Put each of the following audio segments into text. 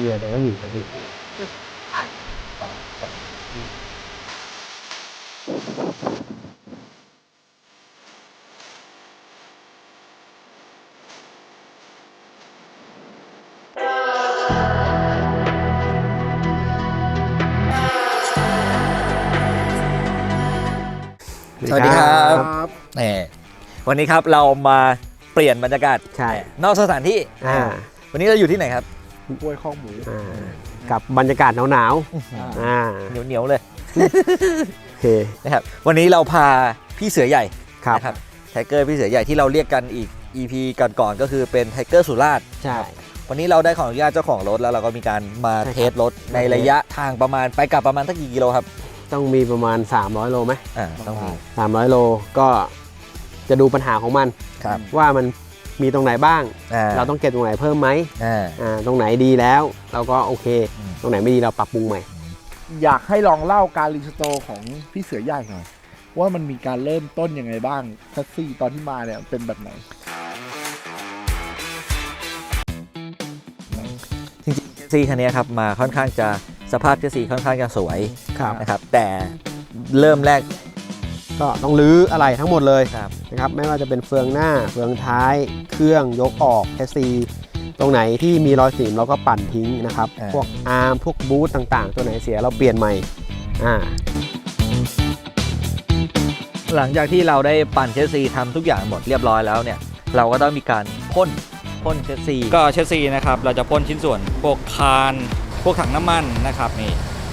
เหงื่อเดี๋ยวก็หนีไปดิสวัสดีครับแหมวันนี้ครับเรามาเปลี่ยนบรรยากาศใช่ นอกสถานที่อ่า วันนี้เราอยู่ที่ไหนครับ กล้วยข้องหมูอ่ากับบรรยากาศหนาวๆอ่าเหนียวเหนียวๆเลยโอเคนะครับวันนี้เราพาพี่เสือใหญ่ครับนะครับไทเกอร์พี่เสือใหญ่ที่เราเรียกกันอีก EP ก่อนๆก็คือเป็นไทเกอร์สุราษฎร์ใช่ วันนี้เราได้ขออนุญาตเจ้าของรถแล้วเราก็มีการมาใช่ครับ เทสรถในระยะทางประมาณไปกลับประมาณสักกี่กิโลครับต้องมีประมาณ 300 โลไหมอ่าต้องมี300 โลก็จะดูปัญหาของมัน ครับ ว่ามัน มีตรงไหนบ้าง อ่าเราต้องเก็บตรงไหนเพิ่มไหมอ่า อ่าตรงไหนดีแล้ว เราก็โอเค อืม ตรงไหนไม่ดีเราปรับปรุงใหม่ อยากให้ลองเล่าการรีสโตร์ของพี่เสือใหญ่หน่อยว่ามันมีการเริ่มต้นยังไงบ้างแท็กซี่ตอนที่มาเนี่ยเป็นแบบไหน จริงๆเชสซีคันนี้ครับมาค่อนข้างจะสภาพเชสซีค่อนข้างจะสวยครับ นะครับแต่เริ่มแรก ก็ต้องรื้ออะไรทั้งหมดเลยครับนะครับไม่ว่าจะเป็นเฟืองหน้าเฟืองท้าย เครื่องยกออกแคสซีตรงไหนที่มีรอยสีมเราก็ปั่นทิ้งนะครับอ่าพวกอาร์มพวกบูทต่างๆ ตัวไหนเสียเราเปลี่ยนใหม่อ่าหลังจากที่เราได้ปั่นเชสซีทำทุกอย่างหมดเรียบร้อยแล้วเนี่ย เราก็ต้องมีการพ่นพ่นเชสซีก็เชสซีนะครับเราจะพ่นชิ้นส่วนพวกคานพวกถังน้ำมันนะครับนี่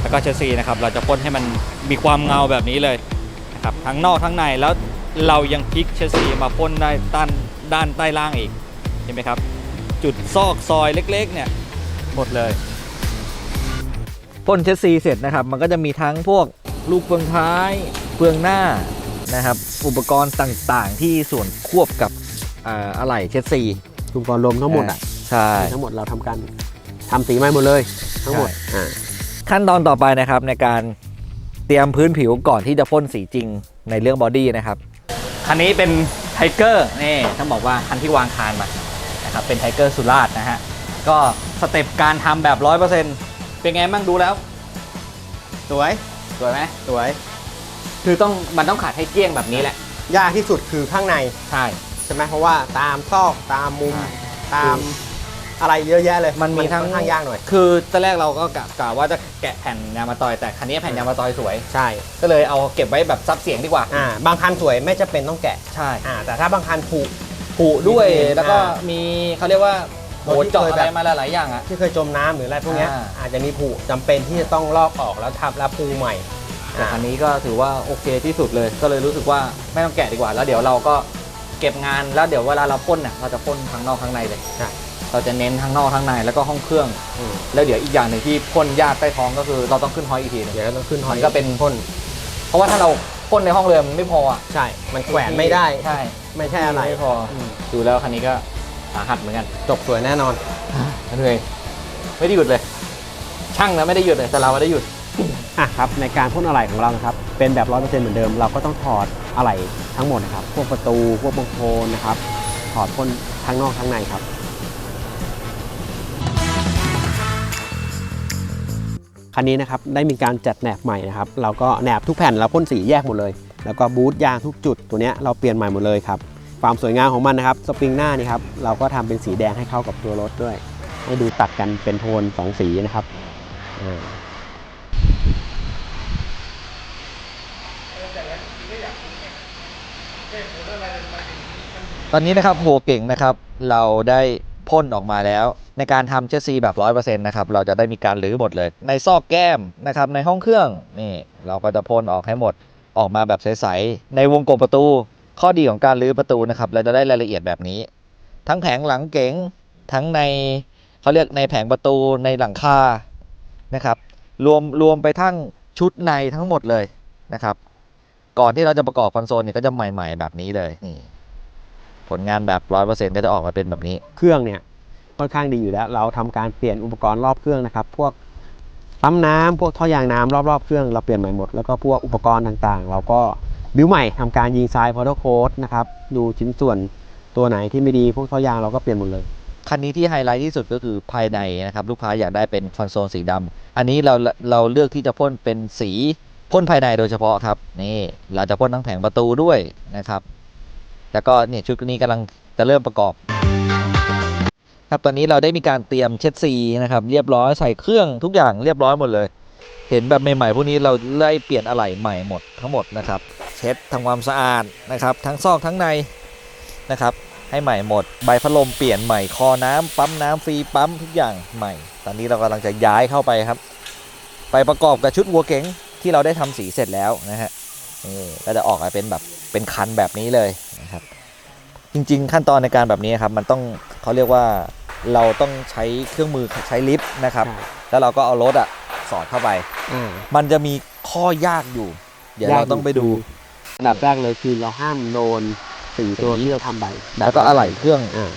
แล้วก็เชสซีนะครับเราจะพ่นให้มันมีความเงาแบบนี้เลยนะ ครับทั้งนอกทั้งในแล้วเรายังพลิกเชสซีมาพ่นได้ด้านด้านใต้ล่างอีกเห็นไหมครับ จุดซอกซอยเล็กๆเนี่ยหมดเลยพ่นเชสซีเสร็จนะครับ มันก็จะมีทั้งพวกลูกเฟืองท้ายเฟืองหน้านะครับ อุปกรณ์ต่างๆ ที่ส่วนควบกับอ่าอะไหล่เชสซีอุปกรณ์รวมทั้งหมดอะใช่ ทั้งหมดเราทำการทำสีใหม่หมดเลย ทั้งหมดใช่อ่า ขั้นตอนต่อไปนะครับในการ เตรียมพื้นผิวก่อนที่จะพ่นสีจริงในเรื่องบอดี้นะครับ คันนี้เป็นไทเกอร์นี่ต้องบอกว่าคันที่วางคานมานะครับเป็นไทเกอร์สุราษฎร์นะฮะก็สเต็ปการทำแบบ 100%เป็นไงบ้างดูแล้ว สวย สวยไหมสวย คือต้องมันต้องขัดให้เกลี้ยงแบบนี้แหละ ยากที่สุดคือข้างใน ใช่ ใช่ไหมเพราะว่าตามซอกตามมุมใช่ตาม อะไรเยอะแยะเลยมันมีทั้งค่อนข้างยากหน่อย คือตอนแรกเราก็กะกะว่าจะแกะแผ่นยางมาตอยแต่คันนี้แผ่นยางมาตอยสวย ใช่ ก็เลยเอาเก็บไว้แบบซับเสียงดีกว่าอ่าบางคันสวยไม่จะเป็นต้องแกะใช่อ่าแต่ถ้าบางคันผุผูด้วยมีแล้วก็อ่ามีเขาเรียกว่าโดโหนที่เจาะเคยอะแบบไรมาหลายๆอย่างอะที่เคยจมน้ำหรืออะไรพวกเนี้ยอ่าอาจจะมีผุจำเป็นที่จะต้องลอกออกแล้วทำแล้วปูใหม่แต่คันนี้ก็ถือว่าโอเคที่สุดเลย ก็เลยรู้สึกว่าไม่ต้องแกะดีกว่า แล้วเดี๋ยวเราก็เก็บงานแล้วเดี๋ยวเวลาเราพ่นเนี่ยเราจะพ่นทั้งนอกทั้งในเลยใช่ เราจะเน้นทั้งนอกทั้งในแล้วก็ห้องเครื่อง อืมแล้วเดี๋ยวอีกอย่างหนึ่งที่พ่นยากใต้ท้องก็คือเราต้องขึ้นฮอยอีกทีหนึง เดี๋ยวเราต้องขึ้นหอยมันก็เป็น พ่นเพราะว่าถ้าเราพ่นในห้องเรือมันไม่พออะใช่ มันแขวนไม่ได้ ใช่ไม่ใช่อะไรไม่พออมดูแล้วคันนี้ก็สาหัสเหมือนกันจบสวยแน่นอน เหนื่อยไม่ได้หยุดเลย ช่างนะไม่ได้หยุดเลยแต่เราไม่ได้หยุด อะครับในการพ่นอะไหล่ของเรานะครับเป็นแบบร้อยเปอร์เซ็นต์เหมือนเดิม เราก็ต้องถอดอะไหล่ทั้งหมดนะครับ พวกประตูพวกบังโคลนนะครับถอดพ่นทั้งนอกทั้งในครับ คันนี้นะครับได้มีการจัดแหนบใหม่นะครับเราก็แหนบทุกแผ่นเราพ่นสีแยกหมดเลย แล้วก็บูทยางทุกจุดตัวนี้เราเปลี่ยนใหม่หมดเลยครับความสวยงามของมันนะครับสปริงหน้านี่ครับเราก็ทำเป็นสีแดงให้เข้ากับตัวรถด้วย ให้ดูตัดกันเป็นโทนสองสีนะครับตอนนี้นะครับโหเก่งนะครับ เราได้ พ่นออกมาแล้ว ในการทำเชสซีแบบ 100%นะครับเราจะได้มีการรื้อหมดเลย ในซอกแก้มนะครับในห้องเครื่องนี่เราก็จะพ่นออกให้หมดออกมาแบบใสๆในวงกลมประตู ข้อดีของการรื้อประตูนะครับเราจะได้รายละเอียดแบบนี้ ทั้งแผงหลังเก๋งทั้งในเขาเรียกในแผงประตูในหลังคานะครับรวมรวมไปทั้งชุดในทั้งหมดเลยนะครับ ก่อนที่เราจะประกอบคอนโซลเนี่ยก็จะใหม่ ๆ แบบนี้เลยนี่ ผลงานแบบร้อยเปอร์เซ็นต์ก็จะออกมาเป็นแบบนี้ เครื่องเนี่ยค่อนข้างดีอยู่แล้ว เราทำการเปลี่ยนอุปกรณ์รอบเครื่องนะครับ พวกปั๊มน้ำพวกท่อยางน้ำรอบๆเครื่องเราเปลี่ยนใหม่หมด แล้วก็พวกอุปกรณ์ต่างๆ เราก็บิวใหม่ทำการยิงทรายพอร์ตโค้ดนะครับดูชิ้นส่วนตัวไหนที่ไม่ดีพวกท่อยางเราก็เปลี่ยนหมดเลยคันนี้ที่ไฮไลท์ที่สุดก็คือภายในนะครับลูกค้าอยากได้เป็นคอนโซลสีดำอันนี้เราเราเลือกที่จะพ่นเป็นสีพ่นภายในโดยเฉพาะครับนี่เราจะพ่นทั้งแผงประตูด้วยนะครับ แล้วก็เนี่ยชุดนี้กำลังจะเริ่มประกอบ ครับตอนนี้เราได้มีการเตรียมเช็ดสีนะครับ เรียบร้อยใส่เครื่องทุกอย่างเรียบร้อยหมดเลย เห็นแบบใหม่ๆพวกนี้เราไล่เปลี่ยนอะไหล่ใหม่หมดทั้งหมดนะครับ เช็ดทำความสะอาดนะครับ ทั้งซอกทั้งในนะครับ ให้ใหม่หมด ใบพัดลมเปลี่ยนใหม่คอน้ำปั๊มน้ำฟรีปั๊มทุกอย่างใหม่ ตอนนี้เรากำลังจะย้ายเข้าไปครับ ไปประกอบกับชุดวัวเก๋งที่เราได้ทำสีเสร็จแล้วนะฮะนี่ก็จะออกมาเป็นแบบ เป็นคันแบบนี้เลยนะครับ จริง ๆ ขั้นตอนในการแบบนี้ครับมันต้องเขาเรียกว่าเราต้องใช้เครื่องมือใช้ลิฟต์นะครับใช่แล้วเราก็เอารถอะสอดเข้าไปอ่ามันจะมีข้อยากอยู่ เดี๋ยวเราต้องไปดูอันดับแรกเลยคือเราห้ามโดนสีตัวที่เราทำใบแล้วก็อะไหล่เครื่อง อ่า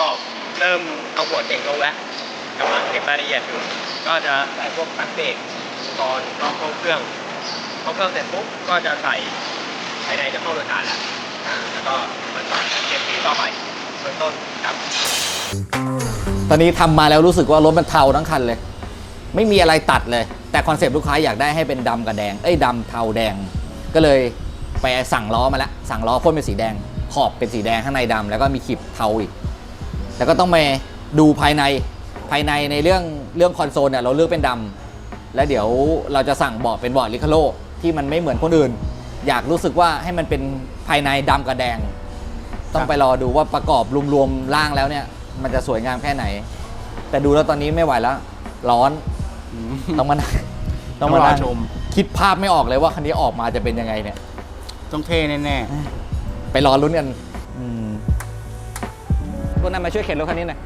ก็ เริ่มเอาหัวเด็กลงแล้วกำลังเก็บรายละเอียดอยู่ ก็จะใส่พวกปักเบรกตอนรอบเข้าเครื่องเข้าเครื่องเสร็จปุ๊บก็จะใส่ภายในจะเข้าโดยสารแล้วแล้วก็มันก็เก็บปีต่อไปเบื้องต้นครับ ตอนนี้ทำมาแล้วรู้สึกว่ารถมันเทาทั้งคันเลย ไม่มีอะไรตัดเลย แต่คอนเซปต์ลูกค้าอยากได้ให้เป็นดำกับแดง เอ้ยดำเทาแดง ก็เลยไปสั่งล้อมาแล้ว สั่งล้อพ่นเป็นสีแดง ขอบเป็นสีแดงข้างในดำแล้วก็มีขีบเทาอีก แล้วก็ต้องไปดูภายในภายในในเรื่องเรื่องคอนโซลเนี่ยเราเลือกเป็นดำแล้วเดี๋ยวเราจะสั่งเบาะเป็นเบาะลิคาโลที่มันไม่เหมือนคนอื่น อยากรู้สึกว่าให้มันเป็นภายในดำกับแดง ต้องไปรอดูว่าประกอบรวมๆร่างแล้วเนี่ย มันจะสวยงามแค่ไหน แต่ดูแล้วตอนนี้ไม่ไหวแล้ว ร้อนต้องมานั่งต้องมานั่งต้องรอชม คิดภาพไม่ออกเลยว่าคันนี้ออกมาจะเป็นยังไงเนี่ย ต้องเท่แน่ไปรอลุ้นกัน พวกนั้นมาช่วยเข็นรถคันนี้หน่อย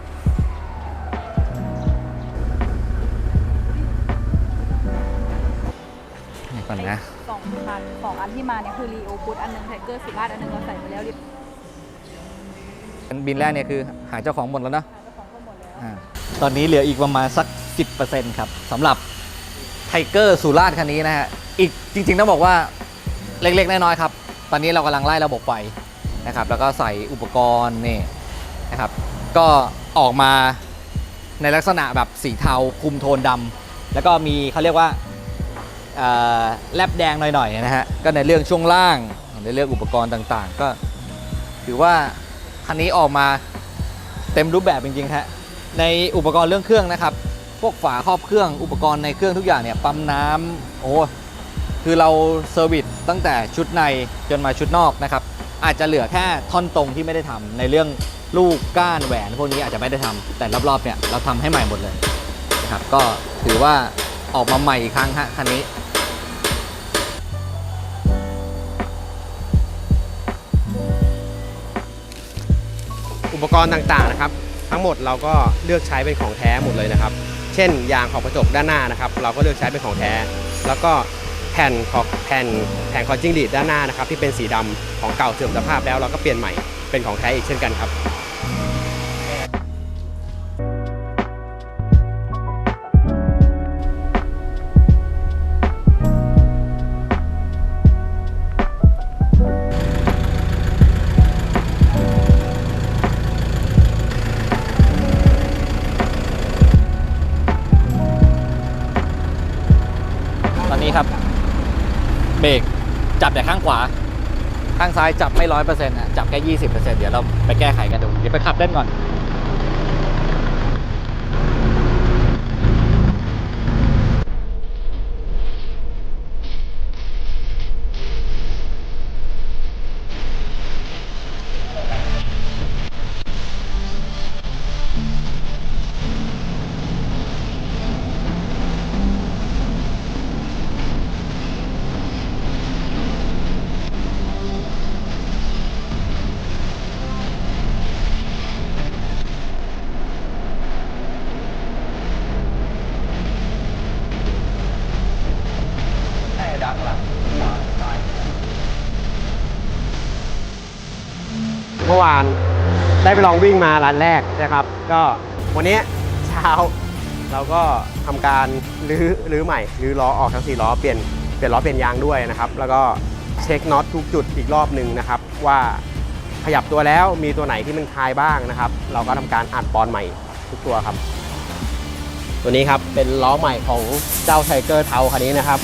นี่ก่อนนะ สองคันสองอันที่มาเนี่ยคือรีโอพุทอันหนึงไทเกอร์สุราษฎร์อันหนึงเราใส่ไปแล้วเรียบร้อยบินแรกเนี่ยคือหาเจ้าของหมดแล้วเนาะเจ้าของก็หมดแล้ว อ่า ตอนนี้เหลืออีกประมาณสัก 10%ครับสำหรับไทเกอร์สุราษฎร์คันนี้นะฮะ อีกจริงๆ ต้องบอกว่าเล็กๆ น้อยๆ ครับ ตอนนี้เรากำลังไล่ระบบไฟนะครับ แล้วก็ใส่อุปกรณ์นี่ นะครับ ก็ออกมาในลักษณะแบบสีเทาคุมโทนดำแล้วก็มีเขาเรียกว่าแลบแดงหน่อยๆนะฮะก็ในเรื่องช่วงล่างในเรื่องอุปกรณ์ต่างๆ ก็ถือว่าคันนี้ออกมาเต็มรูปแบบจริงๆฮะในอุปกรณ์เรื่องเครื่องนะครับ พวกฝาครอบเครื่องอุปกรณ์ในเครื่องทุกอย่างเนี่ยปั๊มน้ำโอ้คือเราเซอร์วิสตั้งแต่ชุดในจนมาชุดนอกนะครับ อาจจะเหลือแค่ท่อนตรงที่ไม่ได้ทำในเรื่อง ลูกก้านแหวนพวกนี้อาจจะไม่ได้ทำแต่รอบๆเนี่ยเราทำให้ใหม่หมดเลยนะครับก็ถือว่าออกมาใหม่อีกครั้งฮะคันนี้อุปกรณ์ต่างๆนะครับ ทั้งหมดเราก็เลือกใช้เป็นของแท้หมดเลยนะครับ เช่นยางขอบกระจกด้านหน้านะครับ เราก็เลือกใช้เป็นของแท้ แล้วก็แผ่นขอบแผ่นแผ่นคอนจิ้งหรีดด้านหน้านะครับ ที่เป็นสีดำของเก่าเสื่อมสภาพแล้วเราก็เปลี่ยนใหม่เป็นของแท้อีกเช่นกันครับ เบรกจับแต่ข้างขวา ข้างซ้ายจับไม่ร้อยเปอร์เซ็นต์ะจับแค่ยี่สิบเปอร์เซ็นต์เดี๋ยวเราไปแก้ไขกันดู เดี๋ยวไปขับเล่นก่อน เมื่อวานได้ไปลองวิ่งมาร้านแรกนะครับ ก็วันนี้เช้าเราก็ทำการรื้อรื้อใหม่รื้อล้อออกทั้งสี่ล้อเปลี่ยนเปลี่ยนล้อเปลี่ยนยางด้วยนะครับ แล้วก็เช็คน็อตทุกจุดอีกรอบหนึ่งนะครับ ว่าขยับตัวแล้วมีตัวไหนที่มันคลายบ้างนะครับ เราก็ทำการอัดปอนใหม่ทุกตัวครับ ตัวนี้ครับเป็นล้อใหม่ของเจ้าไทเกอร์เทาคันนี้นะครับ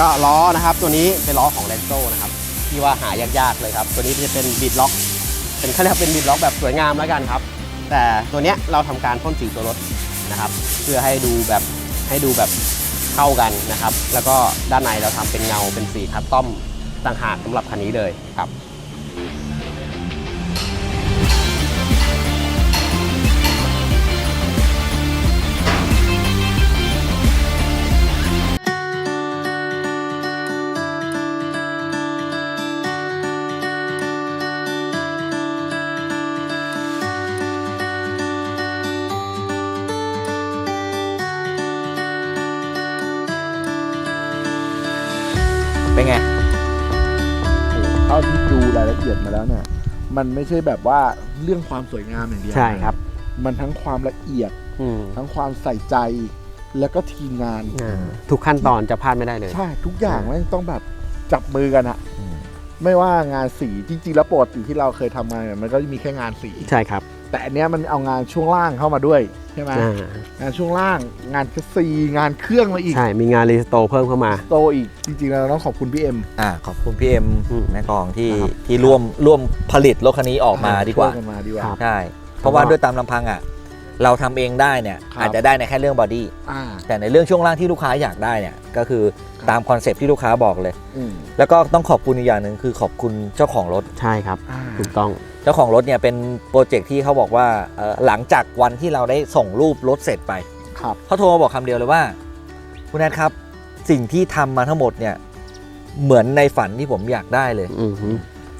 ก็ล้อนะครับตัวนี้เป็นล้อของแลนโซนะครับที่ว่าหายากๆเลยครับ ตัวนี้จะเป็นบิดล็อก เป็นเขาเรียกเป็นบิดล็อกแบบสวยงามแล้วกันครับ แต่ตัวเนี้ยเราทำการพ่นสีตัวรถนะครับ เพื่อให้ดูแบบให้ดูแบบเข้ากันนะครับ แล้วก็ด้านในเราทำเป็นเงาเป็นสีคัสตอมต่างหากสำหรับคันนี้เลยครับ เอียดมาแล้วเนี่ย มันไม่ใช่แบบว่าเรื่องความสวยงามอย่างเดียวใช่ครับ มันทั้งความละเอียดอืมทั้งความใส่ใจแล้วก็ทีมงานอ่าทุกขั้นตอนจะพลาดไม่ได้เลย ใช่ทุกอย่างแม่งต้องแบบจับมือกันอะไม่ว่างานสีจริงๆ แล้วปกติที่เราเคยทำมาเนี่ยมันก็มีแค่งานสีใช่ครับ แต่อันเนี้ยมันเอางานช่วงล่างเข้ามาด้วยใช่ไหมอ่างานช่วงล่างงานคัสซีงานเครื่องมาอีกใช่มีงานรีสโตร์เพิ่มเข้ามา โตอีกจริงๆแล้วเราต้องขอบคุณพี่เอ็ม อ่าขอบคุณพี่เอ็มอืมแม่กองที่ครับที่ร่วมร่วมผลิตรถคันนี้ออกมาดีกว่า ช่ยนมาดีกว่า ครับ ใช่ เพราะว่าด้วยตามลำพังอะ เราทำเองได้เนี่ยครับ อาจจะได้ในแค่เรื่องบอดี้อ่า แต่ในเรื่องช่วงล่างที่ลูกค้าอยากได้เนี่ยก็คือตามคอนเซปต์ที่ลูกค้าบอกเลย อืมแล้วก็ต้องขอบคุณอีกอย่างหนึ่งคือขอบคุณเจ้าของรถ ใช่ครับ อ่า ถูกต้อง เจ้าของรถเนี่ยเป็นโปรเจกต์ที่เขาบอกว่าเอ่อหลังจากวันที่เราได้ส่งรูปรถเสร็จไปครับ เขาโทรมาบอกคำเดียวเลยว่า คุณแอดครับ สิ่งที่ทำมาทั้งหมดเนี่ยเหมือนในฝันที่ผมอยากได้เลย อือหือ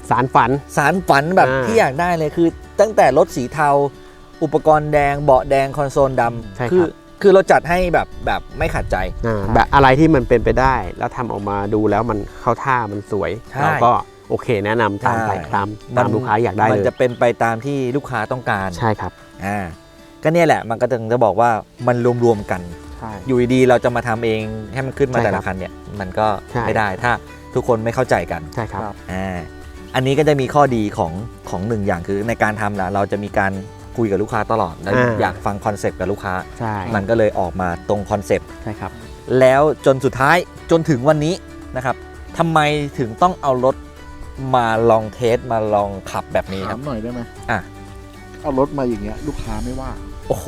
สารฝัน สารฝันแบบอ่า ที่อยากได้เลยคือ ตั้งแต่รถสีเทา อุปกรณ์แดงเบาะแดงคอนโซลดใช่ครับำคือคือเราจัดให้แบบแบบไม่ขัดใจ อ่าแบบอะไรที่มันเป็นไปได้ แล้วทำออกมาดูแล้วมันเข้าท่ามันสวยใช่เราก็โอเคแนะนำตามใช่ไปตามตามลูกค้าอยากได้มันเลยจะเป็นไปตามที่ลูกค้าต้องการใช่ครับอ่าก็เนี่ยแหละมันก็ถึงจะบอกว่ามันรวมๆกัน ใช่ อยู่ดีๆเราจะมาทำเองให้มันขึ้นมาใช่แต่ครัละบคันเนี่ยมันก็ใช่ ไม่ได้ถ้าทุกคนไม่เข้าใจกันใช่ครับครับ อ่าอันนี้ก็จะมีข้อดีของของหนึ่งอย่างคือในการทำละเราจะมีการ คุยกับลูกค้าตลอดแล้วอ่า อยากฟังคอนเซปต์กับลูกค้า ใช่มันก็เลยออกมาตรงคอนเซปต์ใช่ครับ แล้วจนสุดท้ายจนถึงวันนี้นะครับทำไมถึงต้องเอารถมาลองเทสมาลองขับแบบนี้คถารับ มหน่อยได้ไหมอะ เอารถมาอย่างเงี้ย ลูกค้าไม่ว่า โอ้โห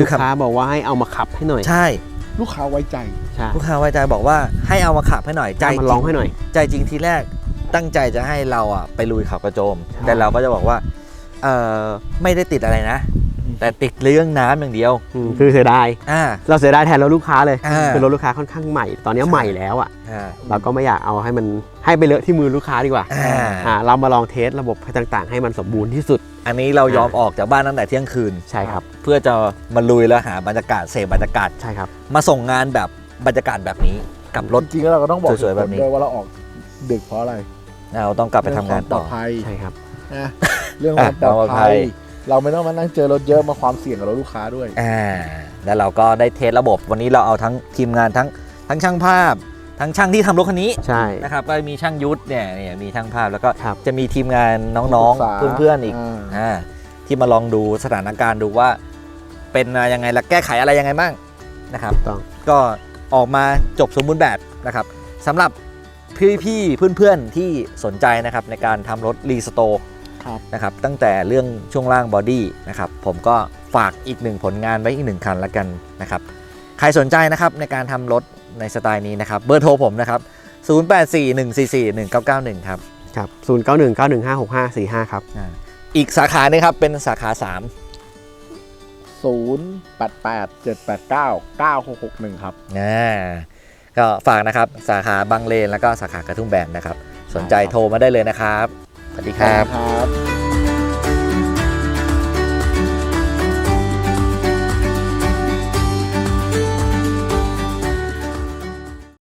ลูกค้าบอกว่าให้เอามาขับให้หน่อยใช่ลูกค้าไว้ใจ ใช่ลูกค้าไว้ใจบอกว่าให้เอามาขับให้หน่อยใจใจมาลองให้หน่อย ใจจริงทีแรกตั้งใจจะให้เราอะไปลุยเขากระโจม ใช่ แต่เราก็จะบอกว่า เออไม่ได้ติดอะไรนะ แต่ติดเรื่องน้ำอย่างเดียว อืมคือเสียดาย อ่า เราเสียดายแทนรถลูกค้าเลย อ่า คือรถลูกค้าค่อนข้างใหม่ ตอนนี้ใช่ใหม่แล้วอะ อ่า เราก็ไม่อยากเอาให้มันให้ไปเลอะที่มือลูกค้าดีกว่าอ่า อ่า เรามาลองเทสระบบต่างๆ ให้มันสมบูรณ์ที่สุด อันนี้เรายอมออกจากบ้านตั้งแต่เที่ยงคืน ใช่ครับ เพื่อจะมาลุยแล้วหาบรรยากาศเสพบรรยากาศ ใช่ครับ มาส่งงานแบบบรรยากาศแบบนี้กับรถ จริงๆแล้วเราก็ต้องบอกสวยๆแบบนี้ ด้วยว่าเราออกดึกเพราะอะไรเราต้องกลับไปทำงานเรื่ต่ออความปลอดภัยใช่ครับ นะ เรื่องความปลอดความปลอดภัภัยยเราไม่ต้องมานั่งเจอรถเยอะมาความเสี่ยงกับรถลูกค้าด้วย อ่า แล้วเราก็ได้เทสระบบวันนี้เราเอาทั้งทีมงานทั้งทั้งช่างภาพ ทั้งช่างที่ทำรถคันนี้ใช่ นะครับก็มีช่างยุทธเนี่ยเนี่ยมีช่างภาพแล้วก็ครับ จะมีทีมงานน้องปรึกษา ๆเพื่อนๆอีกาอ่าที่มาลองดูสถานการณ์ดูว่า เป็นมายังไงและแก้ไขอะไรยังไงบ้างนะครับ ถูกต้อง ก็ออกมาจบสมบูรณ์แบบนะครับสำหรับพี่ๆเพื่อนๆที่สนใจนะครับในการทำรถรีสโตร์ครับ นะครับตั้งแต่เรื่องช่วงล่างบอดี้นะครับผมก็ฝากอีกหนึ่งผลงานไว้อีกหนึ่งคันละกันนะครับใครสนใจนะครับในการทำรถในสไตล์นี้นะครับเบอร์โทรผมนะครับ 0841441991 ครับครับศูนย์เก้าหนึ่งเก้าหนึ่งห้าหกห้าสี่ห้าครับอ่าอีกสาขาหนึงครับเป็นสาขา 3 ศูนย์แปดแปดเจ็ดแปดเก้าเก้าหกหกหนึ่งครับ อ่าก็ฝากนะครับสาขาบางเลนแล้วก็สาขากระทุ่มแบนนะครับสนใจได้ครับโทรมาได้เลยนะครับ สวัสดีครับ ครับ